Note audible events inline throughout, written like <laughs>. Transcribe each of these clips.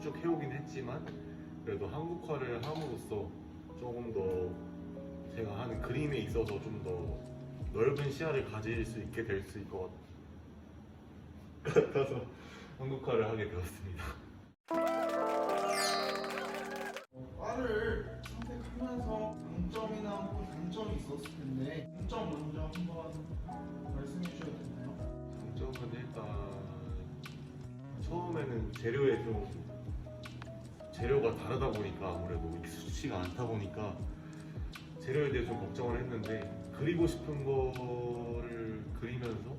쭉 해오긴 했지만 그래도 한국화를 함으로써 조금 더 제가 하는 그림에 있어서 좀 더 넓은 시야를 가질 수 있게 될 수 있을 것 같아서 한국화를 하게 되었습니다. 과를 선택하면서 장점이나 혹은 단점이 있었을 텐데 장점 먼저 한번 말씀해 주셔도 되나요? 장점은 일단 처음에는 재료에 좀 재료가 다르다 보니까 아무래도 익숙치가 않다 보니까 재료에 대해 좀 걱정을 했는데 그리고 싶은 거를 그리면서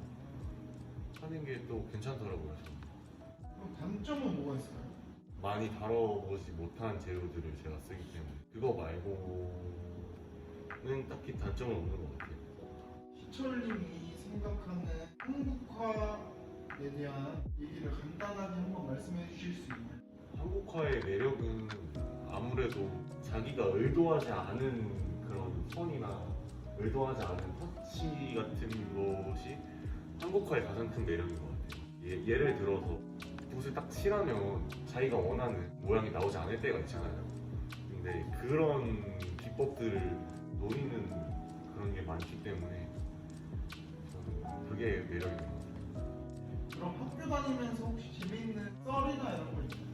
하는 게 또 괜찮더라고요. 그럼 단점은 뭐가 있을까요? 많이 다뤄보지 못한 재료들을 제가 쓰기 때문에 그거 말고는 딱히 단점은 없는 것 같아요. 희철님이 생각하는 한국화에 대한 얘기를 간단하게 한번 말씀해 주실 수 한국화의 매력은 아무래도 자기가 의도하지 않은 그런 선이나 의도하지 않은 터치 같은 것이 한국화의 가장 큰 매력인 것 같아요. 예, 예를 들어서 붓을 딱 칠하면 자기가 원하는 모양이 나오지 않을 때가 있잖아요. 근데 그런 기법들을 노리는 그런 게 많기 때문에 저는 그게 매력인 것 같아요. 그럼 학교 다니면서 혹시 재미있는 썰이나 이런 거 있나요?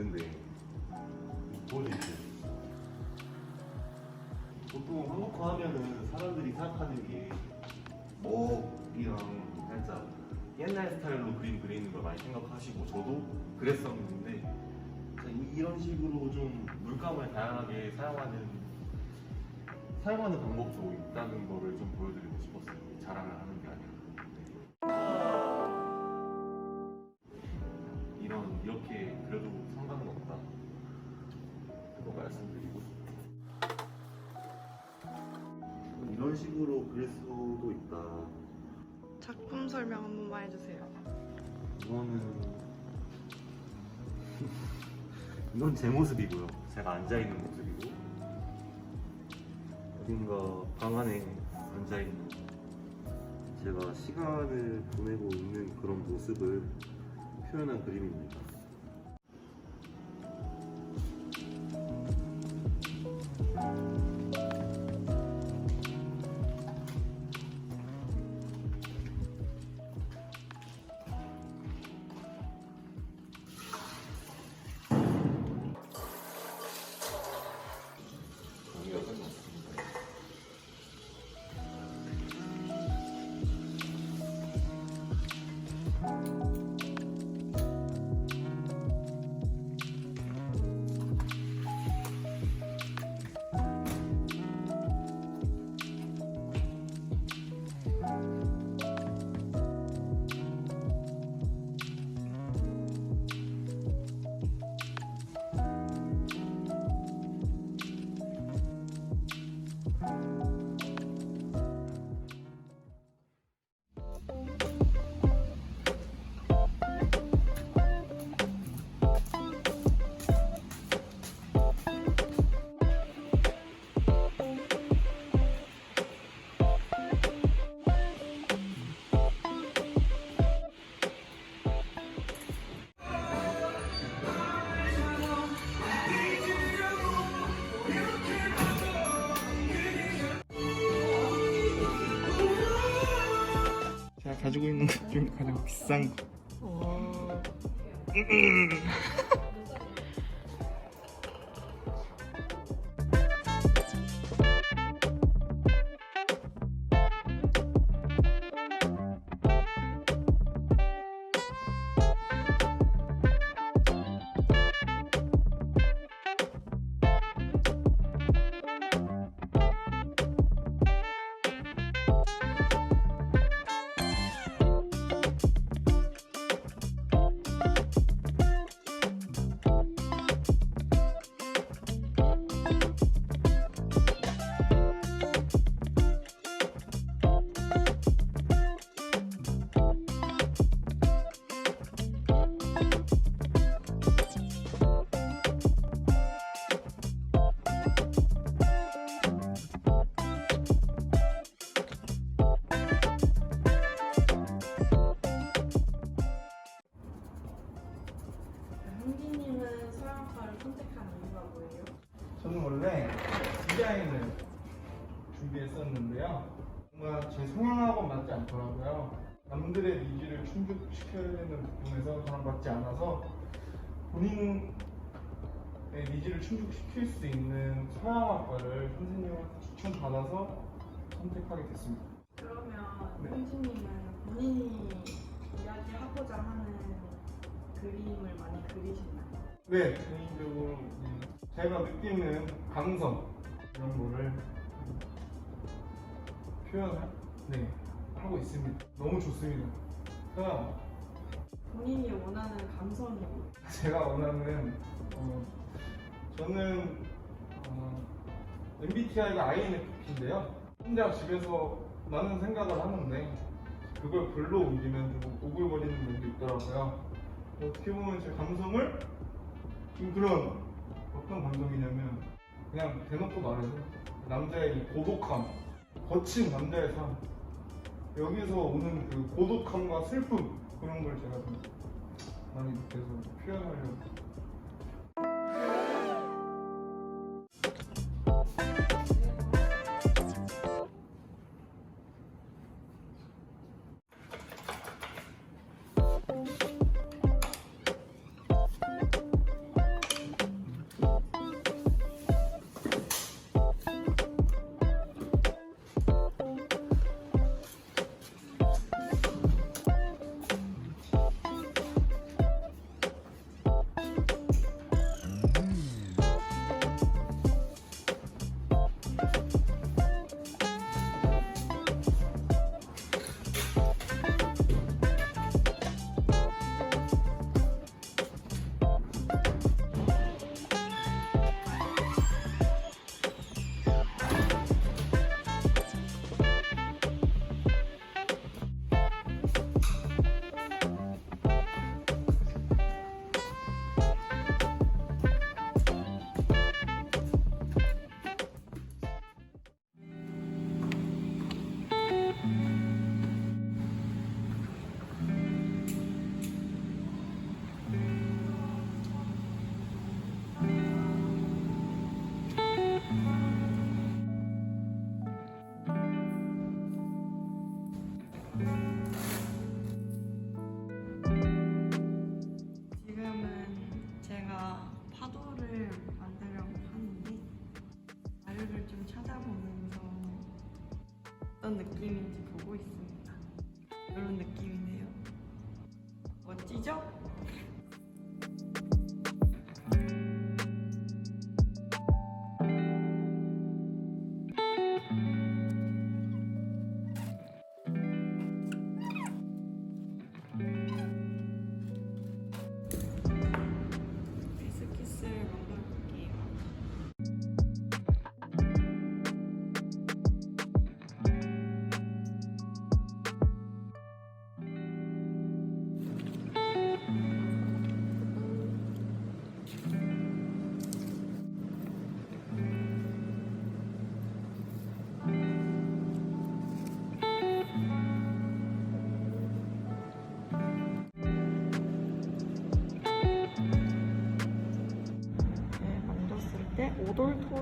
있는데 보여드릴게요. 보통 한국화 하면은 사람들이 생각하는 게 목이랑 살짝 옛날 스타일로 그림 그리는 걸 많이 생각하시고 저도 그랬었는데 이런 식으로 좀 물감을 다양하게 사용하는 사용하는 방법도 있다는 거를 좀 보여드리고 싶었어요. 자랑을 하는 게 아니라. 이런 이렇게 이런 식으로 그릴 수도 있다. 작품 설명 한 번만 해주세요. 이거는 <laughs> 이건 제 모습이고요. 제가 앉아 있는 모습이고 어딘가 방 안에 앉아 있는 제가 시간을 보내고 있는 그런 모습을 표현한 그림입니다. 것중 <laughs> 준비했었는데요. 뭔가 제 성향하고 맞지 않더라고요. 남들의 니즈를 충족시켜야 되는 부분에서 저랑 맞지 않아서 본인의 니즈를 충족시킬 수 있는 서양학과를 선생님한테 추천받아서 선택하게 됐습니다. 그러면 네. 형진님은 본인이 이야기하고자 하는 그림을 많이 그리시나요? 네, 개인적으로 제가 느끼는 감성 이런 거를 표현을 네, 하고 있습니다. 너무 좋습니다. 그러니까 본인이 원하는 감성이 제가 원하는 어, 저는 어, MBTI가 INFP인데요. 혼자 집에서 많은 생각을 하는데 그걸 글로 옮기면 좀 오글거리는 면도 있더라고요. 어떻게 보면 제 감성을 좀 그런 어떤 감성이냐면 그냥 대놓고 말해서 남자의 이 고독함, 거친 남자의 삶 여기서 오는 그 고독함과 슬픔 그런 걸 제가 좀 많이 느껴서 표현하려고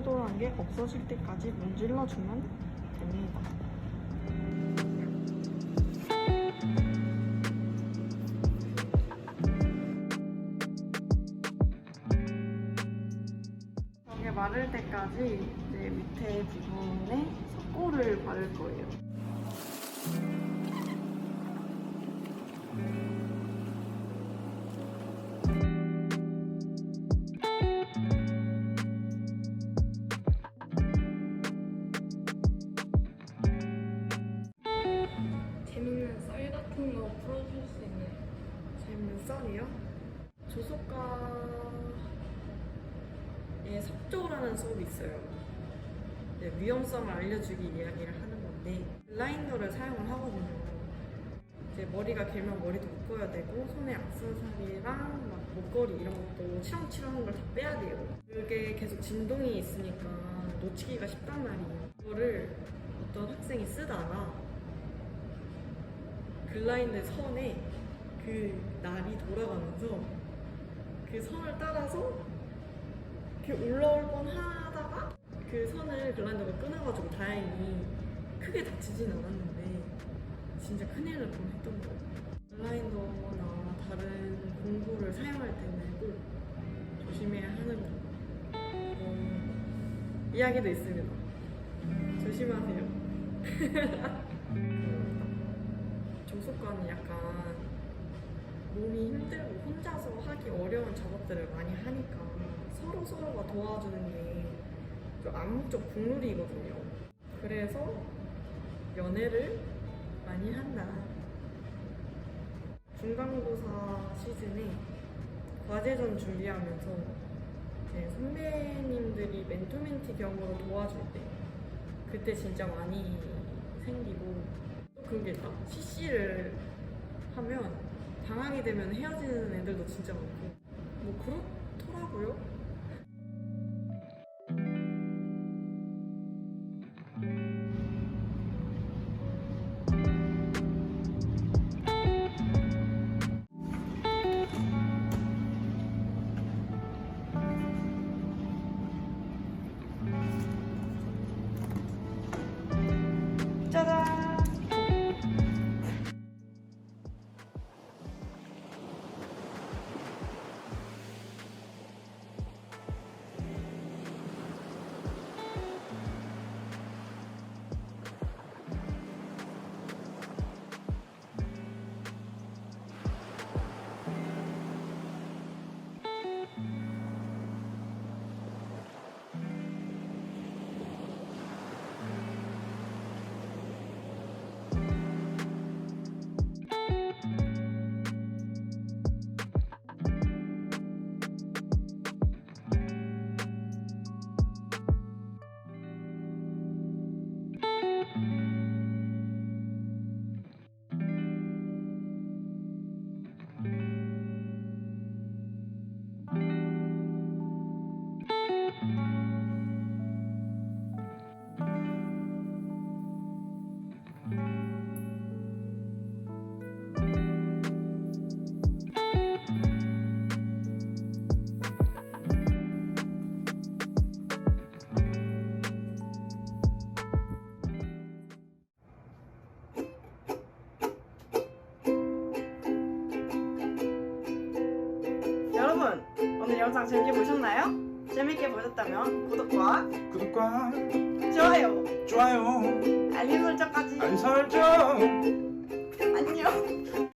오돌토돌한 게 없어질 때까지 문질러 주면 됩니다. 이게 마를 때까지 이제 밑에 부분에 석고를 바를 거예요. 재밌는 썰이요? 조속가의 석조라는 수업이 있어요. 네, 위험성을 알려주기 이야기를 하는 건데 블라인더를 사용을 하거든요. 이제 머리가 길면 머리도 묶어야 되고 손에 악세사리랑 막 목걸이 이런 것도 치렁치렁한 걸 다 빼야 돼요. 그게 계속 진동이 있으니까 놓치기가 쉽단 말이에요. 그거를 어떤 학생이 쓰다가 글라인드 선에 그 날이 돌아가면서 그 선을 따라서 이렇게 올라올 뻔 하다가 그 선을 글라이더가 끊어가지고 다행히 크게 다치진 않았는데 진짜 큰일 날 뻔했던 거예요. 글라이더나 다른 공구를 사용할 때는 꼭 조심해야 하는 거. 어, 이야기도 있습니다. 조심하세요. <laughs> 정수과는 약간 몸이 힘들고 혼자서 하기 어려운 작업들을 많이 하니까 서로 서로가 도와주는 게좀 암묵적 국룰이거든요. 그래서 연애를 많이 한다. 중간고사 시즌에 과제전 준비하면서 이제 선배님들이 멘토멘티 경우로 도와줄 때 그때 진짜 많이 생기고 또 그런 게 있다. CC를 하면 방학이 되면 헤어지는 애들도 진짜 많고 뭐 그렇더라고요. 영상 재밌게 보셨나요? 재밌게 보셨다면 구독과 구독과 좋아요 좋아요 알림 설정까지 알림 설정